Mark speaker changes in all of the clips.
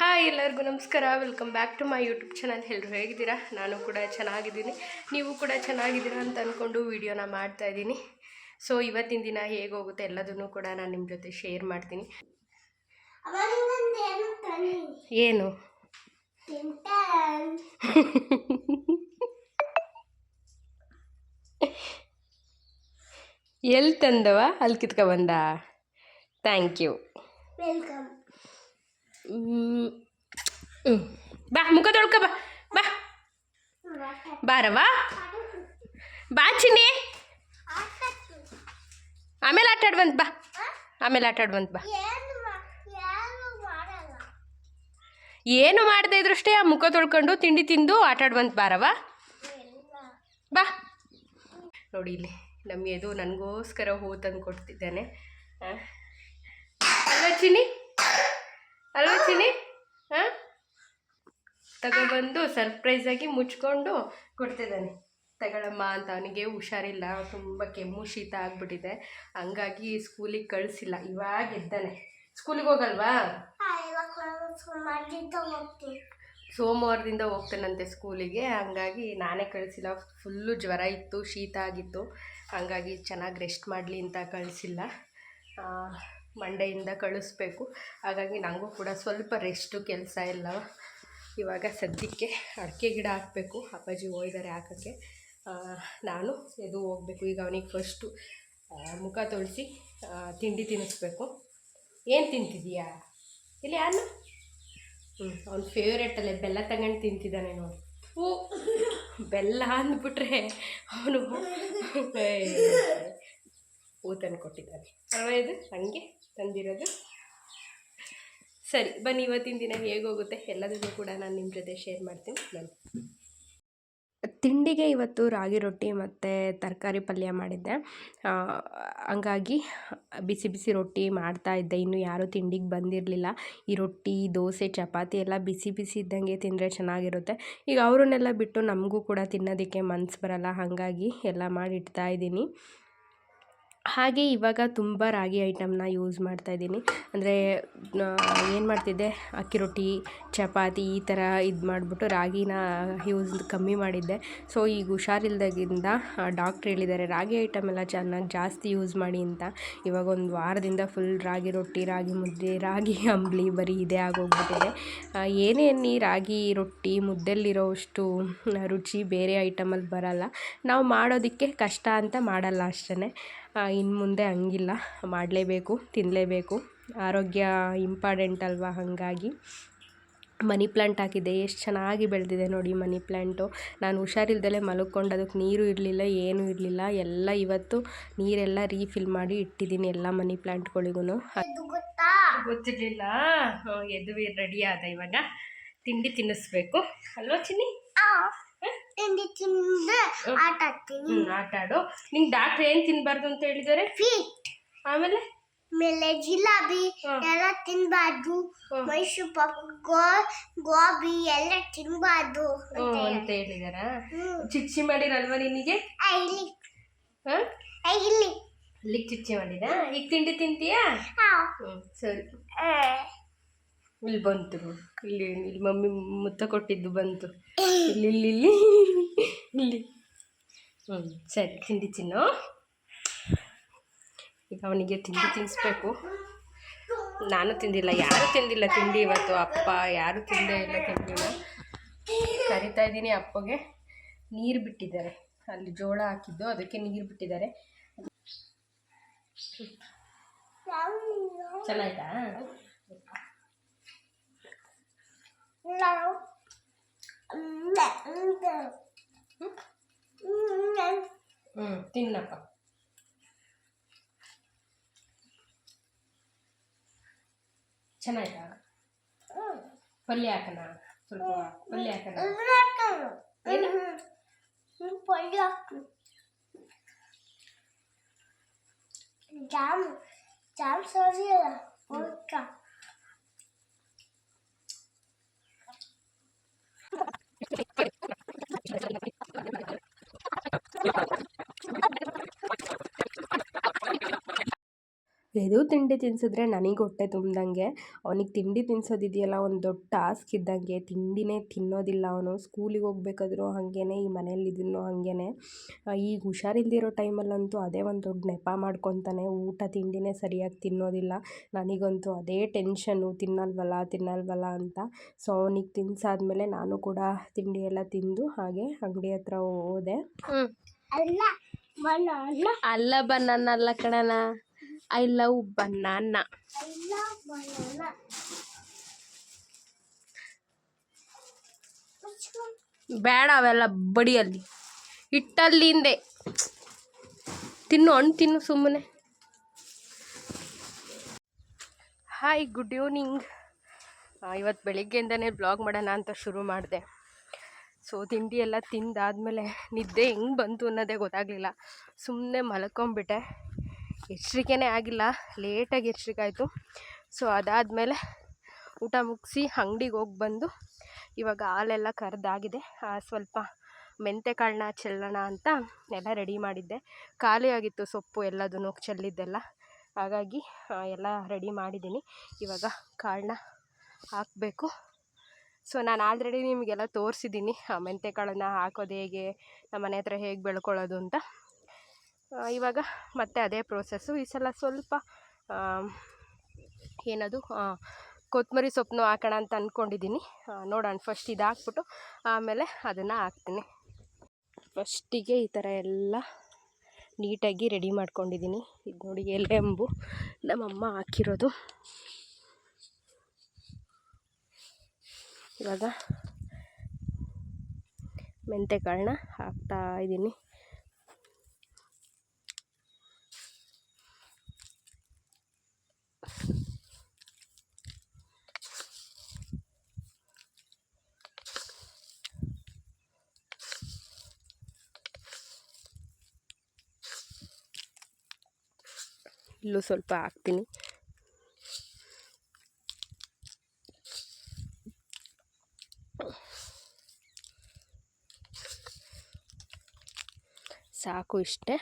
Speaker 1: Hi ಎಲ್ಲರಿಗೂ ನಮಸ್ಕಾರ. Welcome back to my YouTube channel ಎಲ್ಲರೂ ಹೇಗಿದ್ದೀರಾ? ನಾನು ಕೂಡ ಚೆನ್ನಾಗಿದ್ದೀನಿ. ನೀವು ಕೂಡ ಚೆನ್ನಾಗಿದ್ದೀರಾ ಅಂತ ಅಂದ್ಕೊಂಡು ವೀಡಿಯೋನ ಮಾಡ್ತಾ ಇದ್ದೀನಿ. ಸೊ ಇವತ್ತಿನ ದಿನ ಹೇಗೋಗುತ್ತೆ ಎಲ್ಲದನ್ನು ಕೂಡ ನಾನು ನಿಮ್ಮ ಜೊತೆ ಶೇರ್ ಮಾಡ್ತೀನಿ. ಏನು? ಎಲ್ಲಿ ತಂದವ? ಅಲ್ಲಿ ಕಿತ್ಕೊಬಂದ ಥ್ಯಾಂಕ್ ಯು
Speaker 2: ವೆಲ್ಕಮ್
Speaker 1: ಬಾ, ಮುಖ ತೊಳ್ಕ ಬಾ. ಬಾ. ಬಾರವಾ ಬಾ, ಚಿನ್ನಿ. ಆಮೇಲೆ ಆಟ ಆಡ್ಬಂತ ಬಾ. ಆಮೇಲೆ ಆಟ ಆಡ್ಬಂತ ಬಾ.
Speaker 2: ಏನು
Speaker 1: ಮಾಡದೆ ಇದ್ರಷ್ಟೇ ಆ ಮುಖ ತೊಳ್ಕೊಂಡು ತಿಂಡಿ ತಿಂದು ಆಟ ಆಡ್ಬಂತ ಬಾರವಾ ಬಾ. ನೋಡಿ ಇಲ್ಲಿ, ನಮ್ಗೆ ಎದು ನನಗೋಸ್ಕರ ಹೂ ತಂದು ಕೊಡ್ತಿದ್ದಾನೆ ಚಿನ್ನಿ ಅಲ್ವಾ ಚಿನಿ ಅಲ್ವಾ ಚಿನಿ ಹಾಂ ತಗೊಬಂದು ಸರ್ಪ್ರೈಸಾಗಿ ಮುಚ್ಕೊಂಡು ಕೊಡ್ತಿದ್ದಾನೆ. ತಗೊಳಮ್ಮ ಅಂತ ಅವನಿಗೆ ಹುಷಾರಿಲ್ಲ ತುಂಬ ಕೆಮ್ಮು ಶೀತ ಆಗಿಬಿಟ್ಟಿದೆ. ಹಂಗಾಗಿ ಸ್ಕೂಲಿಗೆ ಕಳಿಸಿಲ್ಲ ಇವಾಗ ಇದ್ದಾನೆ ಸ್ಕೂಲಿಗೆ ಹೋಗಲ್ವಾ? ಸೋಮವಾರದಿಂದ ಹೋಗ್ತಾನಂತೆ ಸ್ಕೂಲಿಗೆ ಹಂಗಾಗಿ ನಾನೇ ಕಳಿಸಿಲ್ಲ. ಫುಲ್ಲು ಜ್ವರ ಇತ್ತು ಶೀತ ಆಗಿತ್ತು. ಹಂಗಾಗಿ ಚೆನ್ನಾಗಿ ರೆಸ್ಟ್ ಮಾಡಲಿ ಅಂತ ಕಳಿಸಿಲ್ಲ. ಮಂಡೆಯಿಂದ ಕಳಿಸ್ಬೇಕು ಹಾಗಾಗಿ ನನಗೂ ಕೂಡ ಸ್ವಲ್ಪ ರೆಸ್ಟು ಕೆಲಸ ಇಲ್ಲ ಇವಾಗ ಸದ್ಯಕ್ಕೆ ಅಡಿಕೆ ಗಿಡ ಹಾಕಬೇಕು ಅಪ್ಪಾಜಿ ಹೋಗಿದ್ದಾರೆ ಹಾಕೋಕ್ಕೆ ನಾನು ಎದು ಹೋಗಬೇಕು ಈಗ ಅವನಿಗೆ ಫಸ್ಟು ಮುಖ ತೊಳಿಸಿ ತಿಂಡಿ ತಿನ್ನಿಸ್ಬೇಕು ಏನು ತಿಂತಿದೀಯಾ ಇಲ್ಲಿ ಯಾರು ಹ್ಞೂ ಅವ್ನ ಫೇವ್ರೇಟ್ ಅಲ್ಲೇ ಬೆಲ್ಲ ತಗೊಂಡು ತಿಂತಿದ್ದಾನೆ ನೋಡಿ ಹೂ ಬೆಲ್ಲ ಅಂದ್ಬಿಟ್ರೆ ಅವನು ಹೂ ತಂದು ಕೊಟ್ಟಿದ್ದಾನೆ ಅಲ್ವಾ ಇದು ಹಂಗೆ ತಂದಿರೋದು. ಸರಿ ಬನ್ನಿ ಇವತ್ತಿನ ದಿನ ಹೇಗೋಗುತ್ತೆ ಎಲ್ಲದನ್ನು ಕೂಡ ನಾನು ನಿಮ್ಮ ಜೊತೆ ಶೇರ್ ಮಾಡ್ತೀನಿ. ಬನ್ನಿ. ತಿಂಡಿಗೆ ಇವತ್ತು ರಾಗಿ ರೊಟ್ಟಿ ಮತ್ತು ತರಕಾರಿ ಪಲ್ಯ ಮಾಡಿದ್ದೆ. ಆ, ಹಂಗಾಗಿ ಬಿಸಿ ಬಿಸಿ ರೊಟ್ಟಿ ಮಾಡ್ತಾ ಇದ್ದೆ. ಇನ್ನು ಯಾರೂ ತಿಂಡಿಗೆ ಬಂದಿರಲಿಲ್ಲ. ಈ ರೊಟ್ಟಿ ದೋಸೆ ಚಪಾತಿ ಎಲ್ಲ ಬಿಸಿ ಬಿಸಿ ಇದ್ದಂಗೆ ತಿಂದರೆ ಚೆನ್ನಾಗಿರುತ್ತೆ. ಈಗ ಅವರನ್ನೆಲ್ಲ ಬಿಟ್ಟು ನಮಗೂ ಕೂಡ ತಿನ್ನೋದಕ್ಕೆ ಮನ್ಸು ಬರಲ್ಲ. ಹಾಗಾಗಿ ಎಲ್ಲ ಮಾಡಿ ಇಡ್ತಾ ಇದ್ದೀನಿ. ಹಾಗೆ ಇವಾಗ ತುಂಬ ರಾಗಿ ಐಟಮ್ನ ಯೂಸ್ ಮಾಡ್ತಾ ಇದ್ದೀನಿ. ಅಂದರೆ ಏನು ಮಾಡ್ತಿದ್ದೆ? ಅಕ್ಕಿ ರೊಟ್ಟಿ, ಚಪಾತಿ ಈ ಥರ ಇದು ಮಾಡಿಬಿಟ್ಟು ರಾಗಿನ ಯೂಸ್ ಕಮ್ಮಿ ಮಾಡಿದ್ದೆ. ಸೊ, ಈಗ ಹುಷಾರಿಲ್ದಾಗಿಂದ ಡಾಕ್ಟ್ರ್ ಹೇಳಿದ್ದಾರೆ, ರಾಗಿ ಐಟಮ್ ಎಲ್ಲ ಚೆನ್ನಾಗಿ ಜಾಸ್ತಿ ಯೂಸ್ ಮಾಡಿ ಅಂತ. ಇವಾಗ ಒಂದು ವಾರದಿಂದ ಫುಲ್ ರಾಗಿ ರೊಟ್ಟಿ, ರಾಗಿ ಮುದ್ದೆ, ರಾಗಿ ಅಂಬ್ಲಿ ಬರೀ ಇದೇ ಆಗೋಗ್ಬಿಟ್ಟಿದೆ. ಏನೇ ರಾಗಿ ರೊಟ್ಟಿ ಮುದ್ದೆಲ್ಲಿರೋಷ್ಟು ರುಚಿ ಬೇರೆ ಐಟಮಲ್ಲಿ ಬರಲ್ಲ. ನಾವು ಮಾಡೋದಕ್ಕೆ ಕಷ್ಟ ಅಂತ ಮಾಡಲ್ಲ ಅಷ್ಟೇ ಇನ್ನು ಮುಂದೆ ಹಂಗಿಲ್ಲ. ಮಾಡಲೇಬೇಕು ತಿನ್ನಲೇಬೇಕು ಆರೋಗ್ಯ ಇಂಪಾರ್ಟೆಂಟ್ ಅಲ್ವಾ ಹಾಗಾಗಿ. ಮನಿ ಪ್ಲ್ಯಾಂಟ್ ಹಾಕಿದ್ದೆ ಎಷ್ಟು ಚೆನ್ನಾಗಿ ಬೆಳೆದಿದೆ ನೋಡಿ ಮನಿ ಪ್ಲ್ಯಾಂಟು ನಾನು ಹುಷಾರಿಲ್ದಲೇ ಮಲ್ಕೊಂಡು ಅದಕ್ಕೆ ನೀರು ಇರಲಿಲ್ಲ ಏನೂ ಇರಲಿಲ್ಲ. ಎಲ್ಲ ಇವತ್ತು ನೀರೆಲ್ಲ ರೀಫಿಲ್ ಮಾಡಿ ಇಟ್ಟಿದ್ದೀನಿ ಎಲ್ಲ ಮನಿ ಪ್ಲ್ಯಾಂಟ್ಗಳಿಗೂ
Speaker 2: ಇದು ಗೊತ್ತಾ?
Speaker 1: ಗೊತ್ತಿರಲಿಲ್ಲ. ಎದ್ದು ರೆಡಿ ಆದ ಇವಾಗ. ತಿಂಡಿ ತಿನ್ನಿಸ್ಬೇಕು. ಅಲ್ವಾ ಚಿನ್ನಿ?
Speaker 2: ಆಟ ಆಡ್ತೀನಿ.
Speaker 1: ಆಟ ಆಡು. ನಿಂಗೆ ಡಾಕ್ಟ್ರ್ ಏನು ತಿನ್ಬಾರ್ದು ಅಂತ ಹೇಳಿದ್ದಾರೆ?
Speaker 2: ಫೀಟ್
Speaker 1: ಆಮೇಲೆ?
Speaker 2: ಆಮೇಲೆ ಜಿಲಾಬಿ ಎಲ್ಲ ತಿನ್ಬಾರ್ದು. ಮೈಸೂರು ಪಾಕ್ ಗೋ ಗೋಬಿ ಎಲ್ಲ ತಿನ್ಬಾರ್ದು ಅಂತ
Speaker 1: ಅಂತ ಹೇಳಿದಾರಾ
Speaker 2: ಹ್ಮ್.
Speaker 1: ಚಿಚ್ಚಿ ಮಾಡಿರಲ್ವಾ ನಿನಗೆ
Speaker 2: ಆ, ಇಲ್ಲಿ.
Speaker 1: ಹಾಂ?
Speaker 2: ಆ, ಇಲ್ಲಿ.
Speaker 1: ಅಲ್ಲಿಗೆ ಚಿಚ್ಚಿ ಮಾಡಿದ? ಈಗ ತಿಂಡಿ ತಿಂತೀಯಾ? ಸರಿ.
Speaker 2: ಆ.
Speaker 1: ಇಲ್ಲಿ ಬಂತು ಇಲ್ಲಿ ಇಲ್ಲಿ ಮಮ್ಮಿ ಮುತ್ತ ಕೊಟ್ಟಿದ್ದು ಬಂತು. ಇಲ್ಲಿ ಇಲ್ಲಿ ಇಲ್ಲಿ ಇಲ್ಲಿ ಹ್ಞೂ ಸರಿ, ತಿಂಡಿ ತಿನ್ನು. ಈಗ ಅವನಿಗೆ ತಿಂಡಿ ತಿನ್ನಿಸ್ಬೇಕು. ನಾನು ತಿಂದಿಲ್ಲ, ಯಾರೂ ತಿಂದಿಲ್ಲ ತಿಂಡಿ ಇವತ್ತು. ಅಪ್ಪ ಯಾರು ತಿಂದೇ ಇಲ್ಲ ತಿಂಡಿನ ಕರಿತಾ ಇದ್ದೀನಿ ಅಪ್ಪಗೆ. ನೀರು ಬಿಟ್ಟಿದ್ದಾರೆ. ಅಲ್ಲಿ ಜೋಳ ಹಾಕಿದ್ದು, ಅದಕ್ಕೆ ನೀರು ಬಿಟ್ಟಿದ್ದಾರೆ. ಚೆನ್ನಾಯ್ತಾ?
Speaker 2: ನಾವು ಇಲ್ಲ, ಇಲ್ಲ. ಇಲ್ಲ.
Speaker 1: ಹ್ಞೂ ತಿನ್ನಪ್ಪ ಚೆನ್ನಾಯ್ತಾ
Speaker 2: ಹ್ಮ್.
Speaker 1: ಪಲ್ಯ ಹಾಕೋಣ ಸ್ವಲ್ಪ ಪಲ್ಯ ಹಾಕೋಣ
Speaker 2: ಇದು ಹಾಕೋಣ.
Speaker 1: ಏನು?
Speaker 2: ಹ್ಮ್, ಪಲ್ಯ ಹಾಕು. ಜಾಮ್ ಜಾಮ್ ಸರಿ ಅಲ್ಲ Thank you.
Speaker 1: ಎದು ತಿಂಡಿ ತಿನ್ಸಿದ್ರೆ ನನಗೆ ಹೊಟ್ಟೆ ತುಂಬ್ದಂಗೆ. ಅವನಿಗೆ ತಿಂಡಿ ತಿನ್ಸೋದಿದೆಯಲ್ಲ ಒಂದು ದೊಡ್ಡ ಟಾಸ್ಕ್ ಇದ್ದಂಗೆ. ತಿಂಡಿನೇ ತಿನ್ನೋದಿಲ್ಲ ಅವನು. ಸ್ಕೂಲಿಗೆ ಹೋಗ್ಬೇಕಾದ್ರೂ ಹಾಗೇ ಈ ಮನೇಲಿದ್ರು ಹಾಗೇ ಈಗ ಹುಷಾರಿಲ್ದಿರೋ ಟೈಮಲ್ಲಂತೂ ಅದೇ ಒಂದು ದೊಡ್ಡ ನೆಪ ಮಾಡ್ಕೊತಾನೆ. ಊಟ ತಿಂಡಿನೇ ಸರಿಯಾಗಿ ತಿನ್ನೋದಿಲ್ಲ. ನನಗಂತೂ ಅದೇ ಟೆನ್ಷನ್ನು ತಿನ್ನಲ್ವಲ್ಲ ತಿನ್ನಲ್ವಲ್ಲ ಅಂತ. ಸೊ ಅವನಿಗೆ ತಿನ್ಸಾದ್ಮೇಲೆ ನಾನು ಕೂಡ ತಿಂಡಿ ಎಲ್ಲ ತಿಂದು ಹಾಗೆ ಅಂಗಡಿ ಹತ್ರ ಹೋದೆ.
Speaker 2: ಅಲ್ಲ ಬನ್ನಲ್ಲ
Speaker 1: ಅಲ್ಲ ಬನಾನ ಅಲ್ಲ ಕಣನ ಐ ಲವ್ ಬನಾನಾ ಬೇಡ ಅವೆಲ್ಲ ಬಡಿಯಲ್ಲಿ. ಹಿಟ್ಟಲ್ಲಿಂದೆ. ತಿನ್ನು ಹಣ್ಣು ತಿನ್ನು ಸುಮ್ಮನೆ. ಹಾಯ್ ಗುಡ್ ಈವ್ನಿಂಗ್ ಇವತ್ತು ಬೆಳಿಗ್ಗೆಯಿಂದನೇ ಬ್ಲಾಗ್ ಮಾಡೋಣ ಅಂತ ಶುರು ಮಾಡಿದೆ. ಸೊ ತಿಂಡಿ ಎಲ್ಲ ತಿಂದಾದಮೇಲೆ ನಿದ್ದೆ ಹೆಂಗೆ ಬಂತು ಅನ್ನೋದೇ ಗೊತ್ತಾಗಲಿಲ್ಲ. ಸುಮ್ಮನೆ ಮಲ್ಕೊಂಬಿಟ್ಟೆ. ಎಚ್ಚರಿಕೆನೇ ಆಗಿಲ್ಲ, ಲೇಟಾಗಿ ಎಚ್ಚರಿಕೆ ಆಯಿತು. ಸೊ ಅದಾದಮೇಲೆ ಊಟ ಮುಗಿಸಿ ಅಂಗಡಿಗೆ ಹೋಗಿ ಬಂದು ಇವಾಗ ಹಾಲೆಲ್ಲ ಕರೆದಾಗಿದೆ. ಸ್ವಲ್ಪ ಮೆಂತೆ ಕಾಳನ್ನ ಚೆಲ್ಲೋಣ ಅಂತ ಎಲ್ಲ ರೆಡಿ ಮಾಡಿದ್ದೆ. ಖಾಲಿಯಾಗಿತ್ತು ಸೊಪ್ಪು ಎಲ್ಲದನ್ನು ಚೆಲ್ಲಿದ್ದೆಲ್ಲ. ಹಾಗಾಗಿ ಎಲ್ಲ ರೆಡಿ ಮಾಡಿದ್ದೀನಿ. ಇವಾಗ ಕಾಳನ್ನ ಹಾಕಬೇಕು. ಸೊ ನಾನು ಆಲ್ರೆಡಿ ನಿಮಗೆಲ್ಲ ತೋರಿಸಿದ್ದೀನಿ ಮೆಂತೆ ಕಾಳನ್ನು ಹಾಕೋದು ಹೇಗೆ ನಮ್ಮ ಮನೆ ಹತ್ರ ಹೇಗೆ ಬೆಳ್ಕೊಳ್ಳೋದು ಅಂತ. ಇವಾಗ ಮತ್ತೆ ಅದೇ ಪ್ರೋಸೆಸ್ಸು ಈ ಸಲ ಸ್ವಲ್ಪ ಏನದು ಕೊತ್ತಂಬರಿ ಸೊಪ್ಪನ್ನು ಹಾಕೋಣ ಅಂತ ಅಂದ್ಕೊಂಡಿದ್ದೀನಿ ನೋಡೋಣ ಫಸ್ಟ್ ಇದು ಹಾಕ್ಬಿಟ್ಟು ಆಮೇಲೆ ಅದನ್ನು ಹಾಕ್ತೀನಿ. ಫಸ್ಟಿಗೆ ಈ ಥರ ಎಲ್ಲ ನೀಟಾಗಿ ರೆಡಿ ಮಾಡ್ಕೊಂಡಿದ್ದೀನಿ. ಇದು ನೋಡಿ, ಎಲೆಂಬು ನಮ್ಮಮ್ಮ ಹಾಕಿರೋದು. ಇವಾಗ ಮೆಂತೆಕಾಳನ್ನ ಹಾಕ್ತಾ ಇದ್ದೀನಿ. ಇಲ್ಲೂ ಸ್ವಲ್ಪ ಹಾಕ್ತೀನಿ. ಸಾಕು ಇಷ್ಟೇ.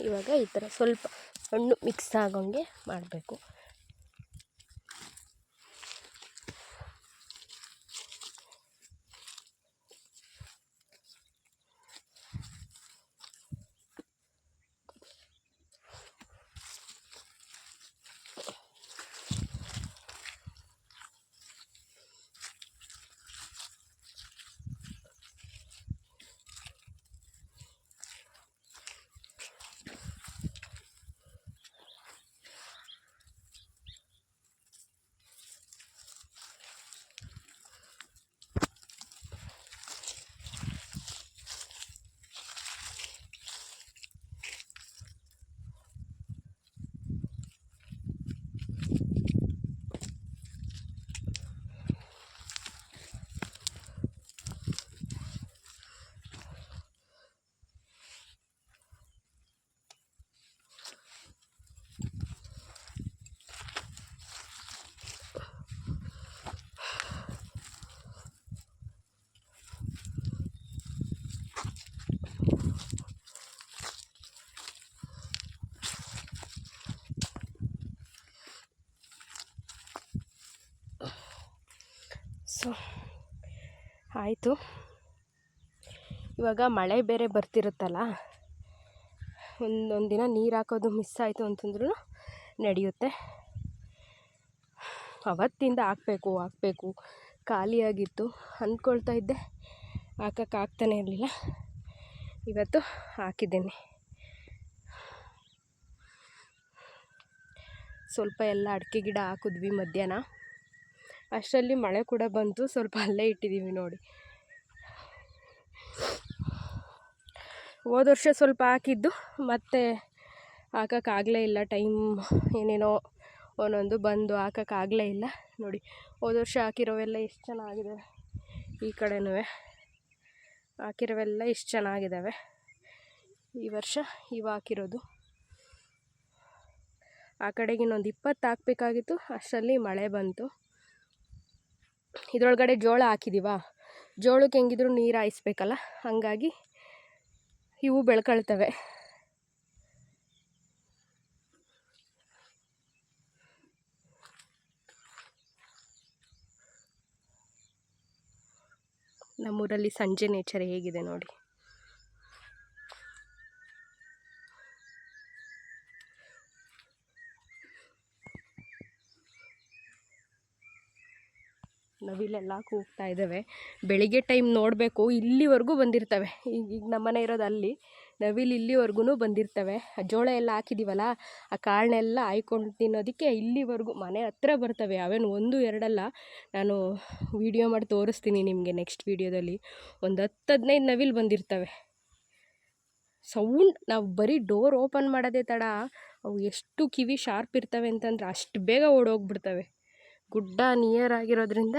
Speaker 1: ಇವಾಗ ಈ ಥರ ಸ್ವಲ್ಪ ಹಣ್ಣು ಮಿಕ್ಸ್ ಆಗೋಂಗೆ ಮಾಡಬೇಕು ಸೊ ಆಯಿತು. ಇವಾಗ ಮಳೆ ಬೇರೆ ಬರ್ತಿರುತ್ತಲ್ಲ ಒಂದೊಂದು ದಿನ ನೀರು ಹಾಕೋದು ಮಿಸ್ ಆಯಿತು ಅಂತಂದ್ರೂ ನಡೆಯುತ್ತೆ. ಅವತ್ತಿಂದ ಹಾಕಬೇಕು ಹಾಕಬೇಕು. ಖಾಲಿಯಾಗಿತ್ತು. ಅಂದ್ಕೊಳ್ತಾ ಇದ್ದೆ. ಹಾಕಕ್ಕೆ ಆಗ್ತಾನೆ ಇರಲಿಲ್ಲ. ಇವತ್ತು ಹಾಕಿದ್ದೇನೆ. ಸ್ವಲ್ಪ ಎಲ್ಲ ಅಡಿಕೆ ಗಿಡ ಹಾಕಿದ್ವಿ ಮಧ್ಯಾಹ್ನ. ಅಷ್ಟರಲ್ಲಿ ಮಳೆ ಕೂಡ ಬಂತು. ಸ್ವಲ್ಪ ಅಲ್ಲೇ ಇಟ್ಟಿದ್ದೀವಿ ನೋಡಿ. ಹೋದ ವರ್ಷ ಸ್ವಲ್ಪ ಹಾಕಿದ್ದು. ಮತ್ತೆ ಹಾಕೋಕ್ಕಾಗಲೇ ಇಲ್ಲ. ಟೈಮ್ ಏನೇನೋ ಒಂದೊಂದು ಬಂದು ಹಾಕೋಕ್ಕಾಗಲೇ ಇಲ್ಲ. ನೋಡಿ, ಹೋದ ವರ್ಷ ಹಾಕಿರೋವೆಲ್ಲ ಎಷ್ಟು ಚೆನ್ನಾಗಿದೆ. ಈ ಕಡೆನೂ ಹಾಕಿರೋವೆಲ್ಲ ಎಷ್ಟು ಚೆನ್ನಾಗಿದ್ದಾವೆ ಈ ವರ್ಷ ಇವು ಹಾಕಿರೋದು. ಆ ಕಡೆಗೆ ಇನ್ನೊಂದು ಇಪ್ಪತ್ತು ಹಾಕಬೇಕಾಗಿತ್ತು. ಅಷ್ಟರಲ್ಲಿ ಮಳೆ ಬಂತು. ಇದರೊಳಗಡೆ ಜೋಳ ಹಾಕಿದೀವಾ, ಜೋಳಕ್ಕೆ ಹೆಂಗಿದ್ರು ನೀರು ಹಾಯಿಸ್ಬೇಕಲ್ಲ, ಹಾಗಾಗಿ ಇವು ಬೆಳ್ಕೊಳ್ತವೆ. ನಮ್ಮೂರಲ್ಲಿ ಸಂಜೆ ನೇಚರ್ ಹೇಗಿದೆ ನೋಡಿ. ನವಿಲೆಲ್ಲ ಕೂಗ್ತಾ ಇದ್ದಾವೆ. ಬೆಳಿಗ್ಗೆ ಟೈಮ್ ನೋಡಬೇಕು, ಇಲ್ಲಿವರೆಗೂ ಬಂದಿರ್ತವೆ. ಈಗ ಈಗ ನಮ್ಮನೆ ಇರೋದು ಅಲ್ಲಿ. ನವಿಲು ಇಲ್ಲಿವರೆಗೂ ಬಂದಿರ್ತವೆ. ಆ ಜೋಳ ಎಲ್ಲ ಹಾಕಿದ್ದೀವಲ್ಲ ಆ ಕಾಳನ್ನೆಲ್ಲ ಆಯ್ಕೊಂಡು ತಿನ್ನೋದಕ್ಕೆ ಇಲ್ಲಿವರೆಗೂ ಮನೆ ಹತ್ರ ಬರ್ತವೆ. ಅವೇನು ಒಂದು, ಎರಡಲ್ಲ. ನಾನು ವೀಡಿಯೋ ಮಾಡಿ ತೋರಿಸ್ತೀನಿ ನಿಮಗೆ ನೆಕ್ಸ್ಟ್ ವೀಡಿಯೋದಲ್ಲಿ ಒಂದು ಹತ್ತು ಹದಿನೈದು ನವಿಲು ಬಂದಿರ್ತವೆ. ಸೌಂಡ್ ನಾವು ಬರೀ ಡೋರ್ ಓಪನ್ ಮಾಡೋದೇ ತಡ. ಅವು ಎಷ್ಟು ಕಿವಿ ಶಾರ್ಪ್ ಇರ್ತವೆ ಅಂತಂದ್ರೆ ಅಷ್ಟು ಬೇಗ ಓಡೋಗ್ಬಿಡ್ತವೆ. ಗುಡ್ಡ ನಿಯರ್ ಆಗಿರೋದ್ರಿಂದ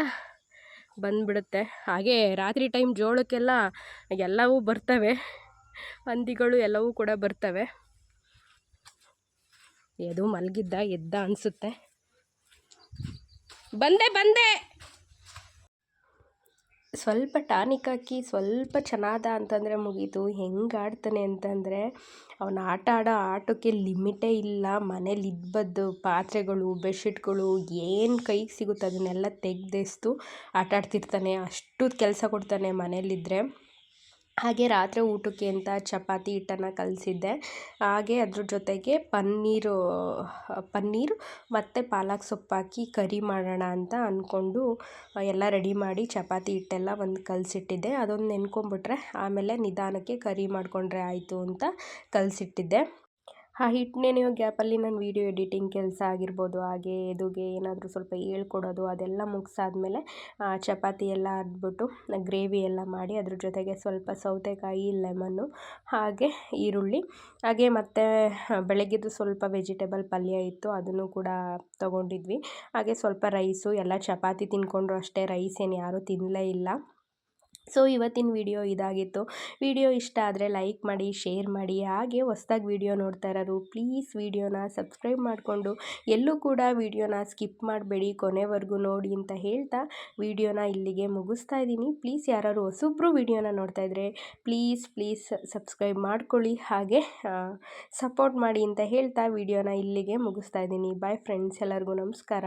Speaker 1: ಬಂದುಬಿಡುತ್ತೆ. ಹಾಗೆ ರಾತ್ರಿ ಟೈಮ್ ಜೋಳಕ್ಕೆಲ್ಲ ಎಲ್ಲವೂ ಬರ್ತವೆ. ಹಂದಿಗಳು ಎಲ್ಲವೂ ಕೂಡ ಬರ್ತವೆ. ಎದು ಮಲಗಿದ್ದ, ಎದ್ದ ಅನಿಸುತ್ತೆ. ಬಂದೆ ಬಂದೆ! ಸ್ವಲ್ಪ ಟಾನಿಕ್ ಹಾಕಿ ಸ್ವಲ್ಪ ಚೆನ್ನಾದ ಅಂತಂದರೆ ಮುಗೀತು. ಹೆಂಗೆ ಆಡ್ತಾನೆ ಅಂತಂದರೆ ಅವನ ಆಟ ಆಡೋ ಆಟಕ್ಕೆ ಲಿಮಿಟೇ ಇಲ್ಲ. ಮನೇಲಿ ಇದ್ಬದ್ದು ಪಾತ್ರೆಗಳು, ಬೆಡ್ಶೀಟ್ಗಳು, ಏನು ಕೈಗೆ ಸಿಗುತ್ತೆ ಅದನ್ನೆಲ್ಲ ತೆಗೆದೆಸ್ದು ಆಟ ಆಡ್ತಿರ್ತಾನೆ ಅಷ್ಟು ಕೆಲಸ ಕೊಡ್ತಾನೆ ಮನೇಲಿದ್ದರೆ ಹಾಗೆ ರಾತ್ರಿ ಊಟಕ್ಕೆ ಅಂತ ಚಪಾತಿ ಹಿಟ್ಟನ್ನು ಕಲಸಿದ್ದೆ. ಹಾಗೆ ಅದ್ರ ಜೊತೆಗೆ ಪನ್ನೀರು ಪನ್ನೀರು ಮತ್ತು ಪಾಲಕ್ ಸೊಪ್ಪು ಹಾಕಿ ಕರಿ ಮಾಡೋಣ ಅಂತ ಅಂದ್ಕೊಂಡು ಎಲ್ಲ ರೆಡಿ ಮಾಡಿ ಚಪಾತಿ ಹಿಟ್ಟೆಲ್ಲ ಒಂದು ಕಲಸಿಟ್ಟಿದ್ದೆ. ಅದೊಂದು ನೆನ್ಕೊಂಬಿಟ್ರೆ ಆಮೇಲೆ ನಿಧಾನಕ್ಕೆ ಕರಿ ಮಾಡಿಕೊಂಡ್ರೆ ಆಯಿತು ಅಂತ ಕಲಸಿಟ್ಟಿದ್ದೆ. ಆ ಹಿಟ್ಟು ನೆನೆಯೋ ಗ್ಯಾಪಲ್ಲಿ ನಾನು ವೀಡಿಯೋ ಎಡಿಟಿಂಗ್ ಕೆಲಸ ಆಗಿರ್ಬೋದು, ಹಾಗೆ ಎದುಗೆ ಏನಾದರೂ ಸ್ವಲ್ಪ ಹೇಳ್ಕೊಡೋದು, ಅದೆಲ್ಲ ಮುಗಿಸಾದ್ಮೇಲೆ ಚಪಾತಿ ಎಲ್ಲ ಅದ್ಬಿಟ್ಟು ಗ್ರೇವಿ ಎಲ್ಲ ಮಾಡಿ ಅದ್ರ ಜೊತೆಗೆ ಸ್ವಲ್ಪ ಸೌತೆಕಾಯಿ ಲೆಮನ್ನು ಹಾಗೆ ಈರುಳ್ಳಿ, ಹಾಗೆ ಮತ್ತು ಬೆಳಗ್ಗೆದು ಸ್ವಲ್ಪ ವೆಜಿಟೇಬಲ್ ಪಲ್ಯ ಇತ್ತು, ಅದನ್ನು ಕೂಡ ತೊಗೊಂಡಿದ್ವಿ. ಹಾಗೆ ಸ್ವಲ್ಪ ರೈಸು, ಎಲ್ಲ ಚಪಾತಿ ತಿನ್ಕೊಂಡ್ರು ಅಷ್ಟೇ ರೈಸ್ ಏನು ಯಾರೂ ತಿನ್ನಲೇ ಇಲ್ಲ. ಸೊ, ಇವತ್ತಿನ ವಿಡಿಯೋ ಇದಾಗಿತ್ತು. ವಿಡಿಯೋ ಇಷ್ಟ ಆದರೆ ಲೈಕ್ ಮಾಡಿ, ಶೇರ್ ಮಾಡಿ. ಹಾಗೆ ಹೊಸ್ದಾಗಿ ವಿಡಿಯೋ ನೋಡ್ತಾ ಇರೋರು, ಪ್ಲೀಸ್ ವಿಡಿಯೋನ ಸಬ್ಸ್ಕ್ರೈಬ್ ಮಾಡಿಕೊಂಡು, ಎಲ್ಲೂ ಕೂಡ ವಿಡಿಯೋನ ಸ್ಕಿಪ್ ಮಾಡಬೇಡಿ, ಕೊನೆವರೆಗೂ ನೋಡಿ ಅಂತ ಹೇಳ್ತಾ ವಿಡಿಯೋನ ಇಲ್ಲಿಗೆ ಮುಗಿಸ್ತಾ ಇದ್ದೀನಿ. ಪ್ಲೀಸ್ ಯಾರು ಹೊಸೊಬ್ಬರು ವಿಡಿಯೋನ ನೋಡ್ತಾ ಇದ್ದರೆ ಪ್ಲೀಸ್ ಪ್ಲೀಸ್ ಸಬ್ಸ್ಕ್ರೈಬ್ ಮಾಡ್ಕೊಳ್ಳಿ. ಹಾಗೆ ಸಪೋರ್ಟ್ ಮಾಡಿ ಅಂತ ಹೇಳ್ತಾ ವಿಡಿಯೋನ ಇಲ್ಲಿಗೆ ಮುಗಿಸ್ತಾ ಇದ್ದೀನಿ. ಬಾಯ್ ಫ್ರೆಂಡ್ಸ್, ಎಲ್ಲರಿಗೂ ನಮಸ್ಕಾರ.